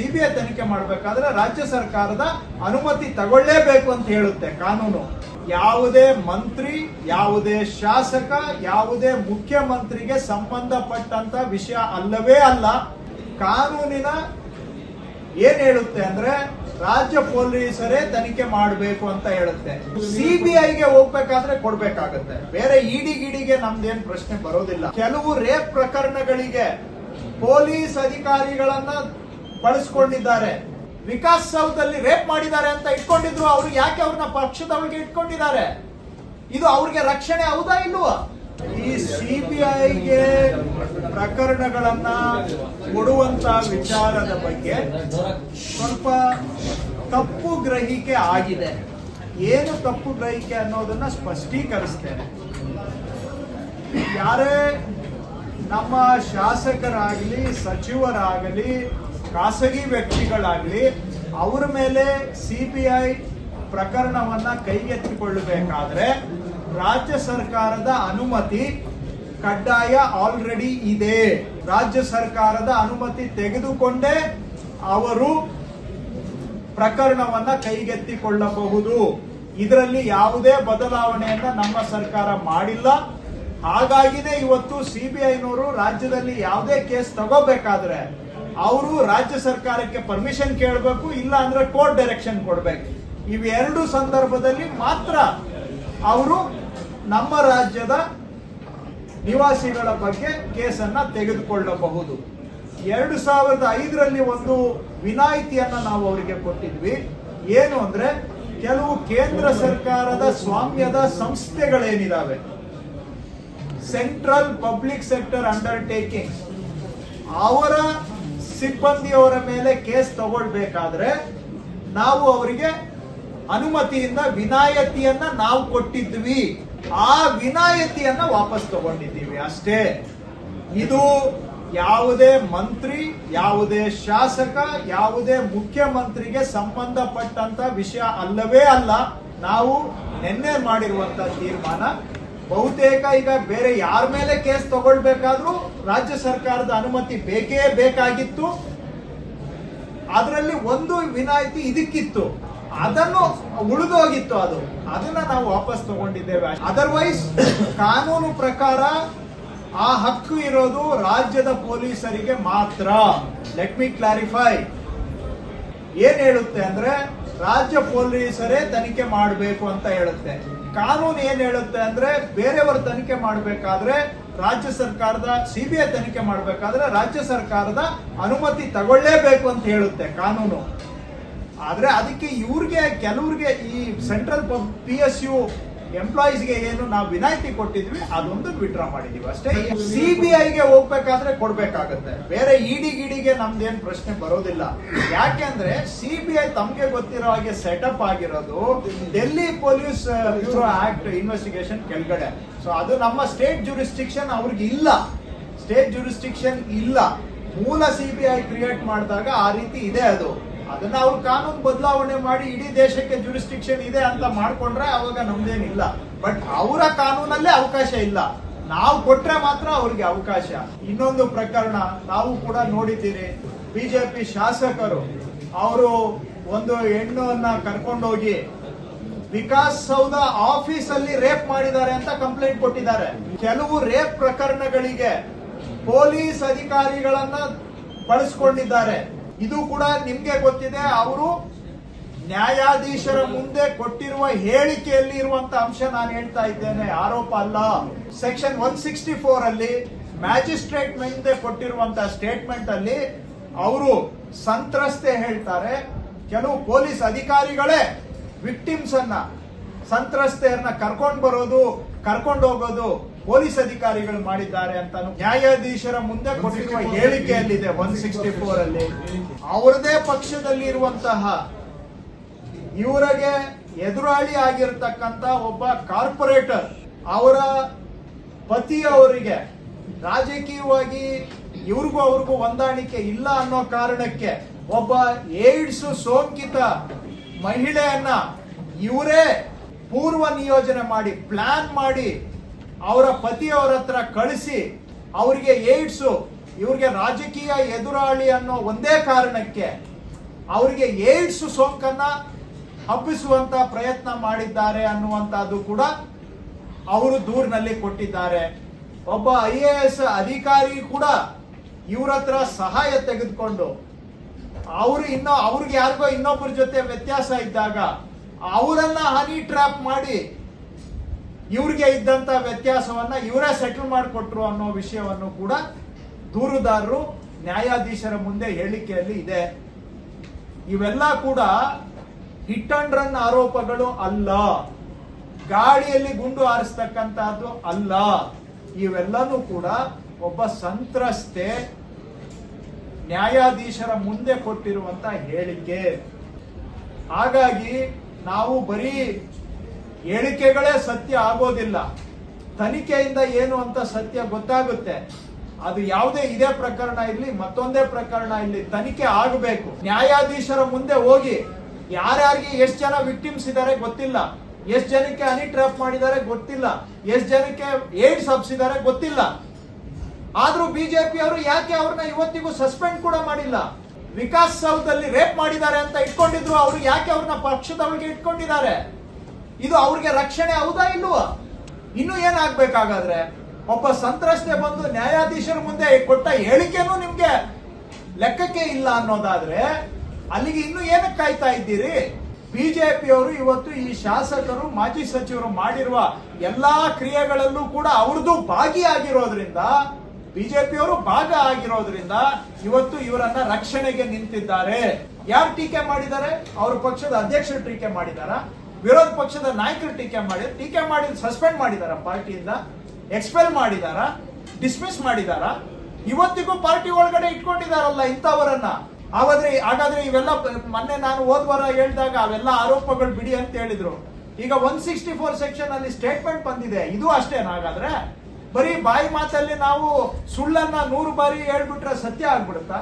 CBI ತನಿಖೆ ಮಾಡಬೇಕಾದ್ರೆ ರಾಜ್ಯ ಸರ್ಕಾರದ ಅನುಮತಿ ತಗೊಳ್ಳೇಬೇಕು ಅಂತ ಹೇಳುತ್ತೆ ಕಾನೂನು. ಯಾವುದೇ ಮಂತ್ರಿ, ಯಾವುದೇ ಶಾಸಕ, ಯಾವುದೇ ಮುಖ್ಯಮಂತ್ರಿಗೆ ಸಂಬಂಧಪಟ್ಟಂತ ವಿಷಯ ಅಲ್ಲವೇ ಅಲ್ಲ, ಕಾನೂನಿನ ಏನ್ ಹೇಳುತ್ತೆ ಅಂದ್ರೆ ರಾಜ್ಯ ಪೊಲೀಸರೇ ತನಿಖೆ ಮಾಡಬೇಕು ಅಂತ ಹೇಳುತ್ತೆ. ಸಿಬಿಐಗೆ ಹೋಗ್ಬೇಕಾದ್ರೆ ಕೊಡ್ಬೇಕಾಗತ್ತೆ. ಬೇರೆ ಇಡಿ ಗಿಡಿಗೆ ನಮ್ದೇನ್ ಪ್ರಶ್ನೆ ಬರೋದಿಲ್ಲ. ಕೆಲವು ರೇಪ್ ಪ್ರಕರಣಗಳಿಗೆ ಪೊಲೀಸ್ ಅಧಿಕಾರಿಗಳನ್ನ ಬಳಸ್ಕೊಂಡಿದ್ದಾರೆ. ವಿಕಾಸ್ ಸೌದಲ್ಲಿ ರೇಪ್ ಮಾಡಿದ್ದಾರೆ ಅಂತ ಇಟ್ಕೊಂಡಿದ್ರು, ಅವರು ಯಾಕೆ ಅವ್ರನ್ನ ಪಕ್ಷದವಳಿಗೆ ಇಟ್ಕೊಂಡಿದ್ದಾರೆ? ಇದು ಅವ್ರಿಗೆ ರಕ್ಷಣೆ ಹೌದಾ ಇಲ್ವಾ? ಈ ಸಿಬಿಐಗೆ ಪ್ರಕರಣಗಳನ್ನ ಕೊಡುವಂತ ವಿಚಾರದ ಬಗ್ಗೆ ಸ್ವಲ್ಪ ತಪ್ಪು ಗ್ರಹಿಕೆ ಆಗಿದೆ. ಏನು ತಪ್ಪು ಗ್ರಹಿಕೆ ಅನ್ನೋದನ್ನ ಸ್ಪಷ್ಟೀಕರಿಸ್ತೇನೆ. ಯಾರೇ ನಮ್ಮ ಶಾಸಕರಾಗಲಿ, ಸಚಿವರಾಗಲಿ ಖಾಸಗಿ ವ್ಯಕ್ತಿಗಳಾಗಲಿ, ಅವರ ಮೇಲೆ ಸಿಬಿಐ ಪ್ರಕರಣವನ್ನ ಕೈಗೆತ್ತಿಕೊಳ್ಳಬೇಕಾದ್ರೆ ರಾಜ್ಯ ಸರ್ಕಾರದ ಅನುಮತಿ ಕಡ್ಡಾಯ ಆಲ್ರೆಡಿ ಇದೆ. ರಾಜ್ಯ ಸರ್ಕಾರದ ಅನುಮತಿ ತೆಗೆದುಕೊಂಡೇ ಅವರು ಪ್ರಕರಣವನ್ನ ಕೈಗೆತ್ತಿಕೊಳ್ಳಬಹುದು. ಇದರಲ್ಲಿ ಯಾವುದೇ ಬದಲಾವಣೆಯನ್ನ ನಮ್ಮ ಸರ್ಕಾರ ಮಾಡಿಲ್ಲ. ಹಾಗಾಗಿನೇ ಇವತ್ತು ಸಿಬಿಐನವರು ರಾಜ್ಯದಲ್ಲಿ ಯಾವುದೇ ಕೇಸ್ ತಗೋಬೇಕಾದ್ರೆ ಅವರು ರಾಜ್ಯ ಸರ್ಕಾರಕ್ಕೆ ಪರ್ಮಿಷನ್ ಕೇಳಬೇಕು, ಇಲ್ಲ ಅಂದ್ರೆ ಕೋರ್ಟ್ ಡೈರೆಕ್ಷನ್ ಕೊಡಬೇಕು. ಇವೆರಡು ಸಂದರ್ಭದಲ್ಲಿ ಮಾತ್ರ ಅವರು ನಮ್ಮ ರಾಜ್ಯದ ನಿವಾಸಿಗಳ ಬಗ್ಗೆ ಕೇಸನ್ನ ತೆಗೆದುಕೊಳ್ಳಬಹುದು. ಎರಡು ಸಾವಿರದ ಐದರಲ್ಲಿ ಒಂದು ವಿನಾಯಿತಿಯನ್ನ ನಾವು ಅವರಿಗೆ ಕೊಟ್ಟಿದ್ವಿ. ಏನು ಅಂದ್ರೆ, ಕೆಲವು ಕೇಂದ್ರ ಸರ್ಕಾರದ ಸ್ವಾಮ್ಯದ ಸಂಸ್ಥೆಗಳೇನಿದಾವೆ? ಸೆಂಟ್ರಲ್ ಪಬ್ಲಿಕ್ ಸೆಕ್ಟರ್ ಅಂಡರ್ಟೇಕಿಂಗ್ ಅವರ ಸಿಬ್ಬಂದಿಯವರ ಮೇಲೆ ಕೇಸ್ ತಗೊಳ್ಬೇಕಾದ್ರೆ ನಾವು ಅವರಿಗೆ ಅನುಮತಿಯಿಂದ ವಿನಾಯತಿಯನ್ನ ನಾವು ಕೊಟ್ಟಿದ್ವಿ. ಆ ವಿನಾಯತಿಯನ್ನ ವಾಪಸ್ ತಗೊಂಡಿದ್ದೀವಿ ಅಷ್ಟೇ. ಇದು ಯಾವುದೇ ಮಂತ್ರಿ, ಯಾವುದೇ ಶಾಸಕ, ಯಾವುದೇ ಮುಖ್ಯಮಂತ್ರಿಗೆ ಸಂಬಂಧಪಟ್ಟಂತ ವಿಷಯ ಅಲ್ಲವೇ ಅಲ್ಲ. ನಾವು ನಿನ್ನೆ ಮಾಡಿರುವಂತ ತೀರ್ಮಾನ ಬಹುತೇಕ ಈಗ ಬೇರೆ ಯಾರ ಮೇಲೆ ಕೇಸ್ ತಗೊಳ್ಬೇಕಾದ್ರೂ ರಾಜ್ಯ ಸರ್ಕಾರದ ಅನುಮತಿ ಬೇಕೇ ಬೇಕಾಗಿತ್ತು. ಅದರಲ್ಲಿ ಒಂದು ವಿನಾಯಿತಿ ಇದಕ್ಕಿತ್ತು. ಅದನ್ನು ಉಳಿದೋಗಿತ್ತು ಅದು. ಅದನ್ನ ನಾವು ವಾಪಸ್ ತಗೊಂಡಿದ್ದೇವೆ. ಅದರ್ವೈಸ್ ಕಾನೂನು ಪ್ರಕಾರ ಆ ಹಕ್ಕು ಇರೋದು ರಾಜ್ಯದ ಪೊಲೀಸರಿಗೆ ಮಾತ್ರ. ಲೆಟ್ ಮಿ ಕ್ಲಾರಿಫೈ ಏನ್ ಹೇಳುತ್ತೆ ಅಂದ್ರೆ ರಾಜ್ಯ ಪೊಲೀಸರೇ ತನಿಖೆ ಮಾಡಬೇಕು ಅಂತ ಹೇಳುತ್ತೆ. ಕಾನೂನು ಏನ್ ಹೇಳುತ್ತೆ ಅಂದ್ರೆ ಬೇರೆಯವರ ತನಿಖೆ ಮಾಡಬೇಕಾದ್ರೆ ರಾಜ್ಯ ಸರ್ಕಾರದ, ಸಿಬಿಐ ತನಿಖೆ ಮಾಡಬೇಕಾದ್ರೆ ರಾಜ್ಯ ಸರ್ಕಾರದ ಅನುಮತಿ ತಗೊಳ್ಳೇಬೇಕು ಅಂತ ಹೇಳುತ್ತೆ ಕಾನೂನು. ಆದ್ರೆ ಅದಕ್ಕೆ ಇವ್ರಿಗೆ, ಕೆಲವ್ರಿಗೆ ಈ ಸೆಂಟ್ರಲ್ ಪಿ ಎಸ್ ಯು ಎಂಪ್ಲಾಯೀಸ್ಗೆ ಏನು ನಾವು ವಿನಾಯಿತಿ ಕೊಟ್ಟಿದ್ವಿ, ಅದೊಂದು ವಿಡ್ರಾ ಮಾಡಿದೀವಿ ಅಷ್ಟೇ. ಸಿಬಿಐಗೆ ಹೋಗ್ಬೇಕಾದ್ರೆ ಕೊಡ್ಬೇಕಾಗತ್ತೆ. ಬೇರೆ ಇಡಿ ಗಿಡಿಗೆ ನಮ್ದೇನ್ ಪ್ರಶ್ನೆ ಬರೋದಿಲ್ಲ. ಯಾಕೆಂದ್ರೆ ಸಿಬಿಐ ತಮ್ಗೆ ಗೊತ್ತಿರೋ ಹಾಗೆ ಸೆಟಪ್ ಆಗಿರೋದು Delhi police bureau act investigation ಕೆಳಗಡೆ. ಸೊ ಅದು ನಮ್ಮ ಸ್ಟೇಟ್ ಜುರಿಸ್ಟಿಕ್ಷನ್ ಅವ್ರಿಗೆ ಇಲ್ಲ. ಸ್ಟೇಟ್ ಜುರಿಸ್ಟಿಕ್ಷನ್ ಇಲ್ಲ. ಮೂಲ ಸಿ ಬಿ ಐ ಕ್ರಿಯೇಟ್ ಮಾಡಿದಾಗ ಆ ರೀತಿ ಇದೆ ಅದು. ಅದನ್ನ ಅವ್ರು ಕಾನೂನು ಬದಲಾವಣೆ ಮಾಡಿ ಇಡೀ ದೇಶಕ್ಕೆ ಜೂರಿಸ್ಟಿಕ್ಷನ್ ಇದೆ ಅಂತ ಮಾಡ್ಕೊಂಡ್ರೆ ಅವಾಗ ನಮ್ದೇನಿಲ್ಲ. ಬಟ್ ಅವರ ಕಾನೂನಲ್ಲೇ ಅವಕಾಶ ಇಲ್ಲ. ನಾವು ಕೊಟ್ರೆ ಮಾತ್ರ ಅವ್ರಿಗೆ ಅವಕಾಶ. ಇನ್ನೊಂದು ಪ್ರಕರಣ ನಾವು ಕೂಡ ನೋಡಿದ್ದೀರಿ. ಬಿಜೆಪಿ ಶಾಸಕರು ಅವರು ಒಂದು ಹೆಣ್ಣನ್ನ ಕರ್ಕೊಂಡೋಗಿ ವಿಕಾಸ್ ಸೌಧ ಆಫೀಸ್ ಅಲ್ಲಿ ರೇಪ್ ಮಾಡಿದ್ದಾರೆ ಅಂತ ಕಂಪ್ಲೇಂಟ್ ಕೊಟ್ಟಿದ್ದಾರೆ. ಕೆಲವು ರೇಪ್ ಪ್ರಕರಣಗಳಿಗೆ ಪೊಲೀಸ್ ಅಧಿಕಾರಿಗಳನ್ನ ಬಳಸ್ಕೊಂಡಿದ್ದಾರೆ. ಇದು ಕೂಡ ನಿಮ್ಗೆ ಗೊತ್ತಿದೆ, ಅವರು ನ್ಯಾಯಾಧೀಶರ ಮುಂದೆ ಕೊಟ್ಟಿರುವ ಹೇಳಿಕೆಯಲ್ಲಿ ಇರುವಂತ ಅಂಶ ನಾನು ಹೇಳ್ತಾ ಇದ್ದೇನೆ. ಆರೋಪ ಅಲ್ಲ. ಸೆಕ್ಷನ್ ಒನ್ ಸಿಕ್ಸ್ಟಿ ಫೋರ್ ಅಲ್ಲಿ ಮ್ಯಾಜಿಸ್ಟ್ರೇಟ್ ಮುಂದೆ ಕೊಟ್ಟಿರುವಂತ ಸ್ಟೇಟ್ಮೆಂಟ್ ಅಲ್ಲಿ ಅವರು ಸಂತ್ರಸ್ತೆ ಹೇಳ್ತಾರೆ, ಕೆಲವು ಪೊಲೀಸ್ ಅಧಿಕಾರಿಗಳೇ ವಿಕ್ಟಿಮ್ಸ್ ಅನ್ನ ಸಂತ್ರಸ್ತೆಯರನ್ನ ಕರ್ಕೊಂಡು ಬರೋದು ಕರ್ಕೊಂಡು ಹೋಗೋದು ಪೊಲೀಸ್ ಅಧಿಕಾರಿಗಳು ಮಾಡಿದ್ದಾರೆ ಅಂತ ನ್ಯಾಯಾಧೀಶರ ಮುಂದೆ ಕೊಟ್ಟಿರುವ ಹೇಳಿಕೆಯಲ್ಲಿದೆ ಒನ್ ಸಿಕ್ಸ್ಟಿ ಫೋರ್ ಅಲ್ಲಿ ಅವರದೇ ಪಕ್ಷದಲ್ಲಿ ಇರುವಂತಹ ಇವರಿಗೆ ಎದುರಾಳಿ ಆಗಿರತಕ್ಕಂತ ಒಬ್ಬ ಕಾರ್ಪೊರೇಟರ್ ಅವರ ಪತಿಯವರಿಗೆ ರಾಜಕೀಯವಾಗಿ ಇವ್ರಿಗೂ ಅವ್ರಿಗೂ ಹೊಂದಾಣಿಕೆ ಇಲ್ಲ ಅನ್ನೋ ಕಾರಣಕ್ಕೆ ಒಬ್ಬ ಏಡ್ಸ್ ಸೋಂಕಿತ ಮಹಿಳೆಯನ್ನ ಇವರೇ ಪೂರ್ವ ನಿಯೋಜನೆ ಮಾಡಿ ಪ್ಲಾನ್ ಮಾಡಿ, ಅವರ ಪತಿಯವರ ಹತ್ರ ಕಳಿಸಿ, ಅವರಿಗೆ ಏಡ್ಸು, ಇವ್ರಿಗೆ ರಾಜಕೀಯ ಎದುರಾಳಿ ಅನ್ನೋ ಒಂದೇ ಕಾರಣಕ್ಕೆ ಅವರಿಗೆ ಏಡ್ಸ್ ಸೋಂಕನ್ನ ಹಬ್ಬಿಸುವಂತ ಪ್ರಯತ್ನ ಮಾಡಿದ್ದಾರೆ ಅನ್ನುವಂತಹದ್ದು ಕೂಡ ಅವರು ದೂರಿನಲ್ಲಿ ಕೊಟ್ಟಿದ್ದಾರೆ. ಒಬ್ಬ ಐ ಎ ಎಸ್ ಅಧಿಕಾರಿ ಕೂಡ ಇವ್ರ ಹತ್ರ ಸಹಾಯ ತೆಗೆದುಕೊಂಡು, ಅವರು ಇನ್ನೂ, ಅವ್ರಿಗೆ ಯಾರಿಗೋ ಇನ್ನೊಬ್ಬರ ಜೊತೆ ವ್ಯತ್ಯಾಸ ಇದ್ದಾಗ ಅವರನ್ನ ಹನಿ ಟ್ರ್ಯಾಪ್ ಮಾಡಿ ಇವ್ರಿಗೆ ಇದ್ದಂತ ವ್ಯತ್ಯಾಸವನ್ನ ಇವರೇ ಸೆಟಲ್ ಮಾಡಿಕೊಟ್ರು ಅನ್ನೋ ವಿಷಯವನ್ನು ಕೂಡ ದೂರುದಾರರು, ನ್ಯಾಯಾಧೀಶರ ಮುಂದೆ ಹೇಳಿಕೆಯಲ್ಲಿ ಇದೆ. ಇವೆಲ್ಲ ಕೂಡ ಹಿಟ್ ಅಂಡ್ ರನ್ ಆರೋಪಗಳು ಅಲ್ಲ. ಗಾಳಿಯಲ್ಲಿ ಗುಂಡು ಹಾರಿಸ್ತಕ್ಕಂತಹದ್ದು ಅಲ್ಲ. ಇವೆಲ್ಲನೂ ಕೂಡ ಒಬ್ಬ ಸಂತ್ರಸ್ತೆ ನ್ಯಾಯಾಧೀಶರ ಮುಂದೆ ಕೊಟ್ಟಿರುವಂತ ಹೇಳಿಕೆ. ಹಾಗಾಗಿ ನಾವು ಬರೀ ಹೇಳಿಕೆಗಳೇ ಸತ್ಯ ಆಗೋದಿಲ್ಲ. ತನಿಖೆಯಿಂದ ಏನು ಅಂತ ಸತ್ಯ ಗೊತ್ತಾಗುತ್ತೆ. ಅದು ಯಾವುದೇ ಇದೇ ಪ್ರಕರಣ ಇರಲಿ, ಮತ್ತೊಂದೇ ಪ್ರಕರಣ ಇರಲಿ, ತನಿಖೆ ಆಗಬೇಕು. ನ್ಯಾಯಾಧೀಶರ ಮುಂದೆ ಹೋಗಿ, ಯಾರ್ಯಾರಿಗೆ ಎಷ್ಟು ಜನ ವಿಕ್ಟಿಮ್ಸ್ ಇದ್ದಾರೆ ಗೊತ್ತಿಲ್ಲ. ಎಷ್ಟು ಜನಕ್ಕೆ ಹನಿ ಟ್ರಾಪ್ ಮಾಡಿದ್ದಾರೆ ಗೊತ್ತಿಲ್ಲ. ಎಷ್ಟು ಜನಕ್ಕೆ ಏಡ್ಸ್ ಹಬ್ಸಿದ್ದಾರೆ ಗೊತ್ತಿಲ್ಲ. ಆದ್ರೂ ಬಿಜೆಪಿ ಅವರು ಯಾಕೆ ಅವ್ರನ್ನ ಇವತ್ತಿಗೂ ಸಸ್ಪೆಂಡ್ ಕೂಡ ಮಾಡಿಲ್ಲ? ವಿಕಾಸ್ ಸೌಧದಲ್ಲಿ ರೇಪ್ ಮಾಡಿದ್ದಾರೆ ಅಂತ ಇಟ್ಕೊಂಡಿದ್ರು, ಅವರು ಯಾಕೆ ಅವ್ರನ್ನ ಪಕ್ಷದವಳಿಗೆ ಇಟ್ಕೊಂಡಿದ್ದಾರೆ? ಇದು ಅವ್ರಿಗೆ ರಕ್ಷಣೆ ಹೌದಾ ಇಲ್ವಾ? ಇನ್ನು ಏನಾಗ್ಬೇಕಾಗಾದ್ರೆ, ಒಬ್ಬ ಸಂತ್ರಸ್ತೆ ಬಂದು ನ್ಯಾಯಾಧೀಶರ ಮುಂದೆ ಕೊಟ್ಟ ಹೇಳಿಕೆನೂ ನಿಮ್ಗೆ ಲೆಕ್ಕಕ್ಕೆ ಇಲ್ಲ ಅನ್ನೋದಾದ್ರೆ, ಅಲ್ಲಿಗೆ ಇನ್ನು ಏನಕ್ಕೆ ಕಾಯ್ತಾ ಇದ್ದೀರಿ? ಬಿಜೆಪಿಯವರು ಇವತ್ತು ಈ ಶಾಸಕರು, ಮಾಜಿ ಸಚಿವರು ಮಾಡಿರುವ ಎಲ್ಲಾ ಕ್ರಿಯೆಗಳಲ್ಲೂ ಕೂಡ ಅವ್ರದ್ದು ಭಾಗಿಯಾಗಿರೋದ್ರಿಂದ ಬಿಜೆಪಿಯವರು ಭಾಗ ಆಗಿರೋದ್ರಿಂದ ಇವತ್ತು ಇವರನ್ನ ರಕ್ಷಣೆಗೆ ನಿಂತಿದ್ದಾರೆ. ಯಾರು ಟೀಕೆ ಮಾಡಿದ್ದಾರೆ? ಅವ್ರ ಪಕ್ಷದ ಅಧ್ಯಕ್ಷರು ಟೀಕೆ ಮಾಡಿದಾರ ವಿರೋಧ ಪಕ್ಷದ ನಾಯಕರು ಟೀಕೆ ಮಾಡಿ ಟೀಕೆ ಮಾಡಿ, ಸಸ್ಪೆಂಡ್ ಮಾಡಿದಾರ ಪಾರ್ಟಿಯಿಂದ? ಎಕ್ಸ್ಪೆಲ್ ಮಾಡಿದಾರ ಡಿಸ್ಮಿಸ್ ಮಾಡಿದಾರ ಇವತ್ತಿಗೂ ಪಾರ್ಟಿ ಒಳಗಡೆ ಇಟ್ಕೊಂಡಿದಾರಲ್ಲ ಇಂಥವರನ್ನ. ಹಾಗಾದ್ರೆ ಹಾಗಾದ್ರೆ ಇವೆಲ್ಲ ಮೊನ್ನೆ ನಾನು ಹೋದ್ ವಾರ ಹೇಳಿದಾಗ ಅವೆಲ್ಲ ಆರೋಪಗಳು ಬಿಡಿ ಅಂತ ಹೇಳಿದ್ರು. ಈಗ ಒನ್ ಸಿಕ್ಸ್ಟಿ ಫೋರ್ ಸೆಕ್ಷನ್ ಅಲ್ಲಿ ಸ್ಟೇಟ್ಮೆಂಟ್ ಬಂದಿದೆ. ಇದು ಅಷ್ಟೇನಾ ಹಾಗಾದ್ರೆ? ಬರೀ ಬಾಯಿ ಮಾತಲ್ಲಿ ನಾವು ಸುಳ್ಳನ್ನ ನೂರು ಬಾರಿ ಹೇಳ್ಬಿಟ್ರೆ ಸತ್ಯ ಆಗ್ಬಿಡುತ್ತಾ?